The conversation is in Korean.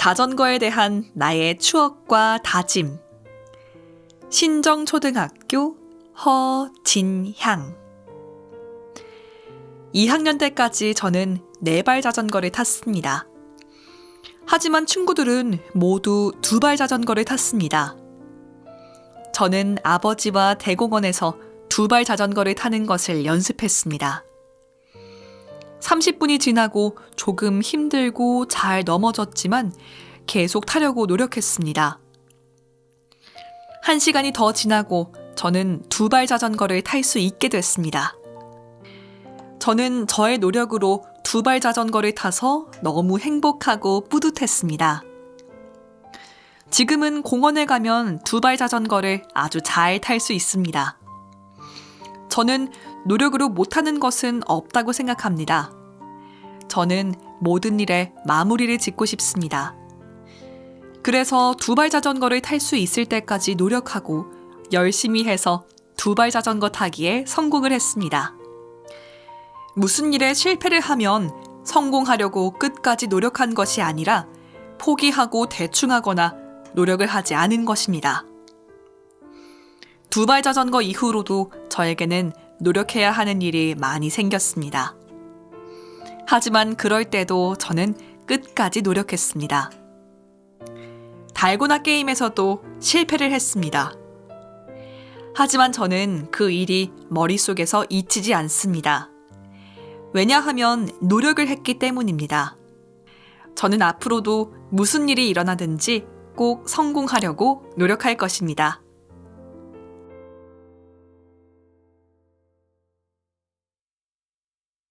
자전거에 대한 나의 추억과 다짐. 신정초등학교 허진향. 2학년 때까지 저는 네 발 자전거를 탔습니다. 하지만 친구들은 모두 두 발 자전거를 탔습니다. 저는 아버지와 대공원에서 두 발 자전거를 타는 것을 연습했습니다. 30분이 지나고 조금 힘들고 잘 넘어졌지만 계속 타려고 노력했습니다. 한 시간이 더 지나고 저는 두 발 자전거를 탈 수 있게 됐습니다. 저는 저의 노력으로 두 발 자전거를 타서 너무 행복하고 뿌듯했습니다. 지금은 공원에 가면 두 발 자전거를 아주 잘 탈 수 있습니다. 저는 노력으로 못하는 것은 없다고 생각합니다. 저는 모든 일에 마무리를 짓고 싶습니다. 그래서 두발 자전거를 탈 수 있을 때까지 노력하고 열심히 해서 두발 자전거 타기에 성공을 했습니다. 무슨 일에 실패를 하면 성공하려고 끝까지 노력한 것이 아니라 포기하고 대충 하거나 노력을 하지 않은 것입니다. 두발 자전거 이후로도 저에게는 노력해야 하는 일이 많이 생겼습니다. 하지만 그럴 때도 저는 끝까지 노력했습니다. 달고나 게임에서도 실패를 했습니다. 하지만 저는 그 일이 머릿속에서 잊히지 않습니다. 왜냐하면 노력을 했기 때문입니다. 저는 앞으로도 무슨 일이 일어나든지 꼭 성공하려고 노력할 것입니다.